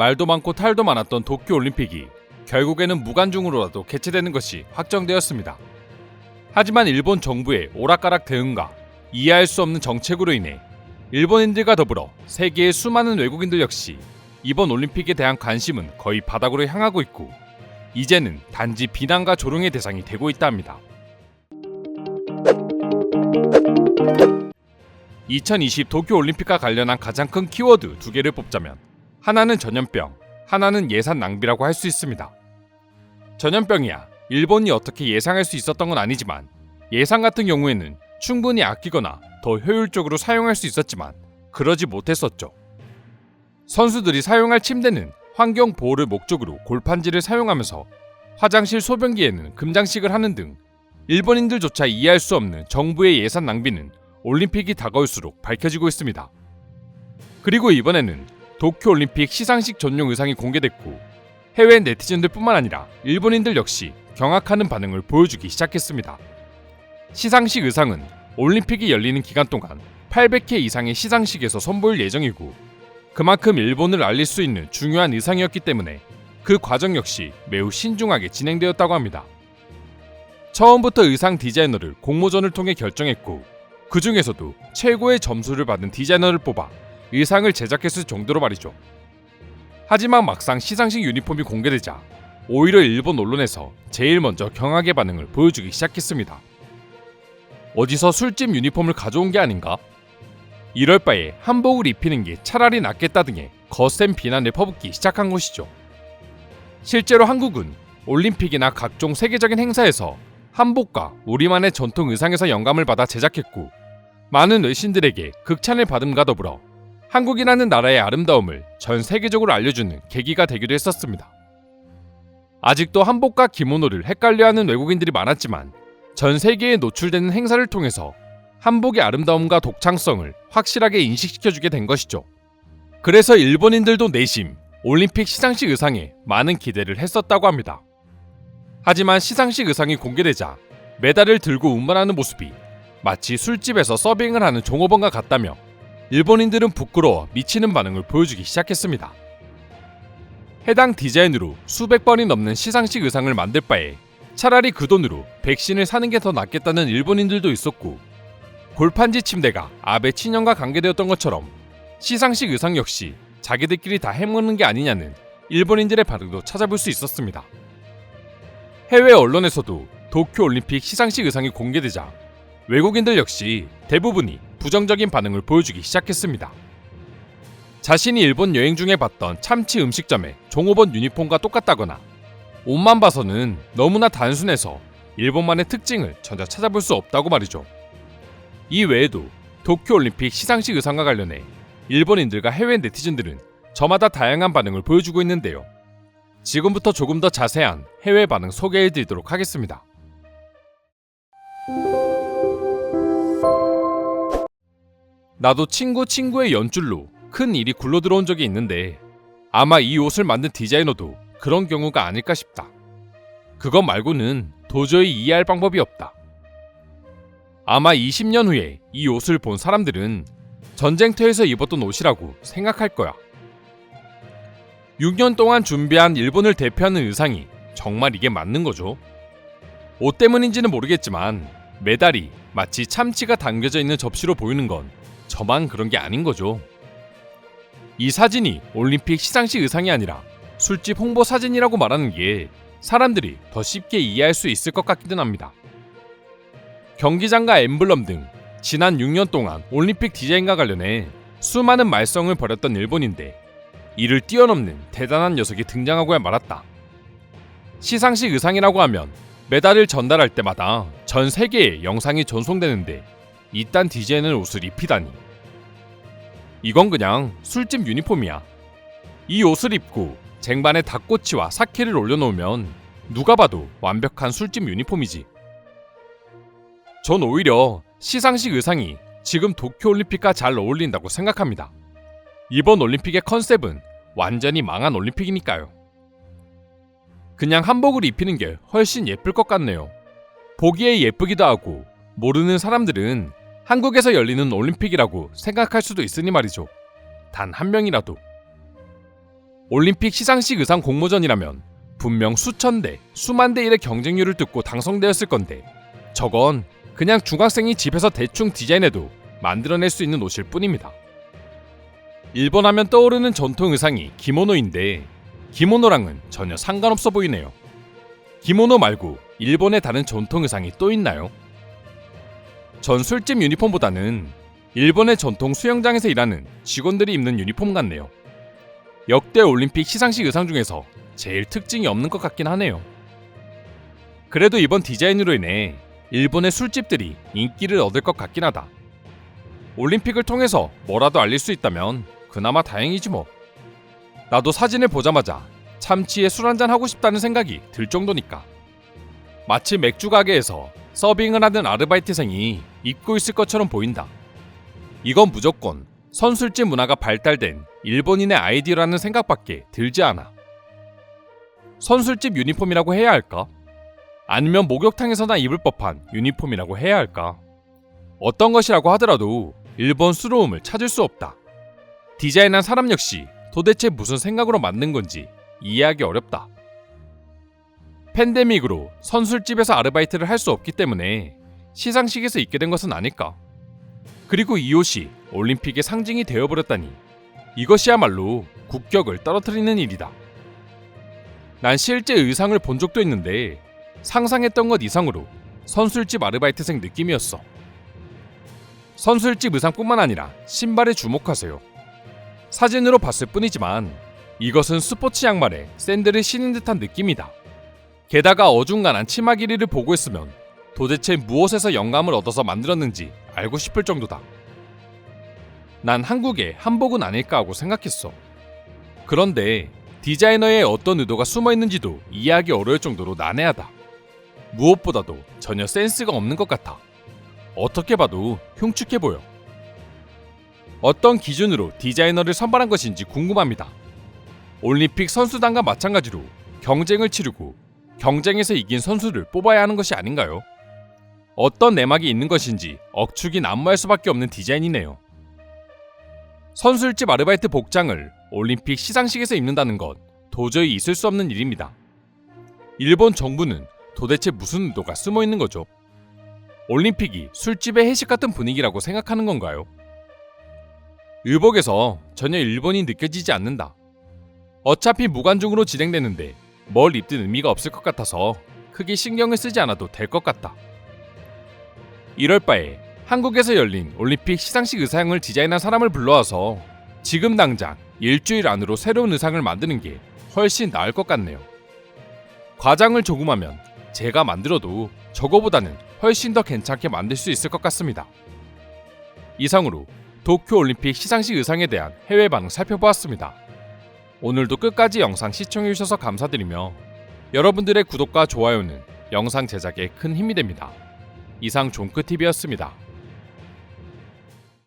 말도 많고 탈도 많았던 도쿄 올림픽이 결국에는 무관중으로라도 개최되는 것이 확정되었습니다. 하지만 일본 정부의 오락가락 대응과 이해할 수 없는 정책으로 인해 일본인들과 더불어 세계의 수많은 외국인들 역시 이번 올림픽에 대한 관심은 거의 바닥으로 향하고 있고 이제는 단지 비난과 조롱의 대상이 되고 있다 합니다. 2020 도쿄 올림픽과 관련한 가장 큰 키워드 두 개를 뽑자면 하나는 전염병, 하나는 예산 낭비라고 할 수 있습니다. 전염병이야 일본이 어떻게 예상할 수 있었던 건 아니지만 예상 같은 경우에는 충분히 아끼거나 더 효율적으로 사용할 수 있었지만 그러지 못했었죠. 선수들이 사용할 침대는 환경 보호를 목적으로 골판지를 사용하면서 화장실 소변기에는 금장식을 하는 등 일본인들조차 이해할 수 없는 정부의 예산 낭비는 올림픽이 다가올수록 밝혀지고 있습니다. 그리고 이번에는 도쿄 올림픽 시상식 전용 의상이 공개됐고 해외 네티즌들뿐만 아니라 일본인들 역시 경악하는 반응을 보여주기 시작했습니다. 시상식 의상은 올림픽이 열리는 기간 동안 800회 이상의 시상식에서 선보일 예정이고 그만큼 일본을 알릴 수 있는 중요한 의상이었기 때문에 그 과정 역시 매우 신중하게 진행되었다고 합니다. 처음부터 의상 디자이너를 공모전을 통해 결정했고 그 중에서도 최고의 점수를 받은 디자이너를 뽑아 의상을 제작했을 정도로 말이죠. 하지만 막상 시상식 유니폼이 공개되자 오히려 일본 언론에서 제일 먼저 경악의 반응을 보여주기 시작했습니다. 어디서 술집 유니폼을 가져온 게 아닌가? 이럴 바에 한복을 입히는 게 차라리 낫겠다 등의 거센 비난을 퍼붓기 시작한 것이죠. 실제로 한국은 올림픽이나 각종 세계적인 행사에서 한복과 우리만의 전통 의상에서 영감을 받아 제작했고 많은 외신들에게 극찬을 받음과 더불어 한국이라는 나라의 아름다움을 전 세계적으로 알려주는 계기가 되기도 했었습니다. 아직도 한복과 기모노를 헷갈려하는 외국인들이 많았지만 전 세계에 노출되는 행사를 통해서 한복의 아름다움과 독창성을 확실하게 인식시켜주게 된 것이죠. 그래서 일본인들도 내심 올림픽 시상식 의상에 많은 기대를 했었다고 합니다. 하지만 시상식 의상이 공개되자 메달을 들고 운반하는 모습이 마치 술집에서 서빙을 하는 종업원과 같다며 일본인들은 부끄러워 미치는 반응을 보여주기 시작했습니다. 해당 디자인으로 수백 번이 넘는 시상식 의상을 만들 바에 차라리 그 돈으로 백신을 사는 게 더 낫겠다는 일본인들도 있었고 골판지 침대가 아베 친형과 관계되었던 것처럼 시상식 의상 역시 자기들끼리 다 해먹는 게 아니냐는 일본인들의 반응도 찾아볼 수 있었습니다. 해외 언론에서도 도쿄 올림픽 시상식 의상이 공개되자 외국인들 역시 대부분이 부정적인 반응을 보여주기 시작했습니다. 자신이 일본 여행 중에 봤던 참치 음식점의 종업원 유니폼과 똑같다거나 옷만 봐서는 너무나 단순해서 일본만의 특징을 전혀 찾아볼 수 없다고 말이죠. 이 외에도 도쿄 올림픽 시상식 의상과 관련해 일본인들과 해외 네티즌들은 저마다 다양한 반응을 보여주고 있는데요. 지금부터 조금 더 자세한 해외 반응 소개해 드리도록 하겠습니다. 나도 친구 친구의 연줄로 큰 일이 굴러 들어온 적이 있는데 아마 이 옷을 만든 디자이너도 그런 경우가 아닐까 싶다. 그것 말고는 도저히 이해할 방법이 없다. 아마 20년 후에 이 옷을 본 사람들은 전쟁터에서 입었던 옷이라고 생각할 거야. 6년 동안 준비한 일본을 대표하는 의상이 정말 이게 맞는 거죠. 옷 때문인지는 모르겠지만 메달이 마치 참치가 담겨져 있는 접시로 보이는 건 저만 그런 게 아닌 거죠. 이 사진이 올림픽 시상식 의상이 아니라 술집 홍보 사진이라고 말하는 게 사람들이 더 쉽게 이해할 수 있을 것 같기는 합니다. 경기장과 엠블럼 등 지난 6년 동안 올림픽 디자인과 관련해 수많은 말썽을 벌였던 일본인데 이를 뛰어넘는 대단한 녀석이 등장하고야 말았다. 시상식 의상이라고 하면 메달을 전달할 때마다 전 세계에 영상이 전송되는데 이딴 디자인의 옷을 입히다니. 이건 그냥 술집 유니폼이야. 이 옷을 입고 쟁반에 닭꼬치와 사케를 올려놓으면 누가 봐도 완벽한 술집 유니폼이지. 전 오히려 시상식 의상이 지금 도쿄올림픽과 잘 어울린다고 생각합니다. 이번 올림픽의 컨셉은 완전히 망한 올림픽이니까요. 그냥 한복을 입히는 게 훨씬 예쁠 것 같네요. 보기에 예쁘기도 하고 모르는 사람들은 한국에서 열리는 올림픽이라고 생각할 수도 있으니 말이죠. 단 한 명이라도. 올림픽 시상식 의상 공모전이라면 분명 수천 대, 수만 대 1의 경쟁률을 뚫고 당선되었을 건데 저건 그냥 중학생이 집에서 대충 디자인해도 만들어낼 수 있는 옷일 뿐입니다. 일본 하면 떠오르는 전통 의상이 기모노인데 기모노랑은 전혀 상관없어 보이네요. 기모노 말고 일본의 다른 전통 의상이 또 있나요? 전 술집 유니폼보다는 일본의 전통 수영장에서 일하는 직원들이 입는 유니폼 같네요. 역대 올림픽 시상식 의상 중에서 제일 특징이 없는 것 같긴 하네요. 그래도 이번 디자인으로 인해 일본의 술집들이 인기를 얻을 것 같긴 하다. 올림픽을 통해서 뭐라도 알릴 수 있다면 그나마 다행이지 뭐. 나도 사진을 보자마자 참치에 술 한잔 하고 싶다는 생각이 들 정도니까. 마치 맥주 가게에서 서빙을 하는 아르바이트생이 입고 있을 것처럼 보인다. 이건 무조건 선술집 문화가 발달된 일본인의 아이디어라는 생각밖에 들지 않아. 선술집 유니폼이라고 해야 할까? 아니면 목욕탕에서나 입을 법한 유니폼이라고 해야 할까? 어떤 것이라고 하더라도 일본 수로움을 찾을 수 없다. 디자인한 사람 역시 도대체 무슨 생각으로 만든 건지 이해하기 어렵다. 팬데믹으로 선술집에서 아르바이트를 할 수 없기 때문에 시상식에서 입게 된 것은 아닐까. 그리고 이 옷이 올림픽의 상징이 되어버렸다니 이것이야말로 국격을 떨어뜨리는 일이다. 난 실제 의상을 본 적도 있는데 상상했던 것 이상으로 선술집 아르바이트생 느낌이었어. 선술집 의상뿐만 아니라 신발에 주목하세요. 사진으로 봤을 뿐이지만 이것은 스포츠 양말에 샌들을 신은 듯한 느낌이다. 게다가 어중간한 치마 길이를 보고 있으면 도대체 무엇에서 영감을 얻어서 만들었는지 알고 싶을 정도다. 난 한국의 한복은 아닐까 하고 생각했어. 그런데 디자이너의 어떤 의도가 숨어 있는지도 이해하기 어려울 정도로 난해하다. 무엇보다도 전혀 센스가 없는 것 같아. 어떻게 봐도 흉측해 보여. 어떤 기준으로 디자이너를 선발한 것인지 궁금합니다. 올림픽 선수단과 마찬가지로 경쟁을 치르고 경쟁에서 이긴 선수를 뽑아야 하는 것이 아닌가요? 어떤 내막이 있는 것인지 억측이 난무할 수밖에 없는 디자인이네요. 선술집 아르바이트 복장을 올림픽 시상식에서 입는다는 것 도저히 있을 수 없는 일입니다. 일본 정부는 도대체 무슨 의도가 숨어 있는 거죠? 올림픽이 술집의 회식 같은 분위기라고 생각하는 건가요? 의복에서 전혀 일본이 느껴지지 않는다. 어차피 무관중으로 진행되는데 뭘 입든 의미가 없을 것 같아서 크게 신경을 쓰지 않아도 될 것 같다. 이럴 바에 한국에서 열린 올림픽 시상식 의상을 디자인한 사람을 불러와서 지금 당장 일주일 안으로 새로운 의상을 만드는 게 훨씬 나을 것 같네요. 과장을 조금 하면 제가 만들어도 저거보다는 훨씬 더 괜찮게 만들 수 있을 것 같습니다. 이상으로 도쿄 올림픽 시상식 의상에 대한 해외 반응 살펴보았습니다. 오늘도 끝까지 영상 시청해주셔서 감사드리며 여러분들의 구독과 좋아요는 영상 제작에 큰 힘이 됩니다. 이상 종크TV였습니다.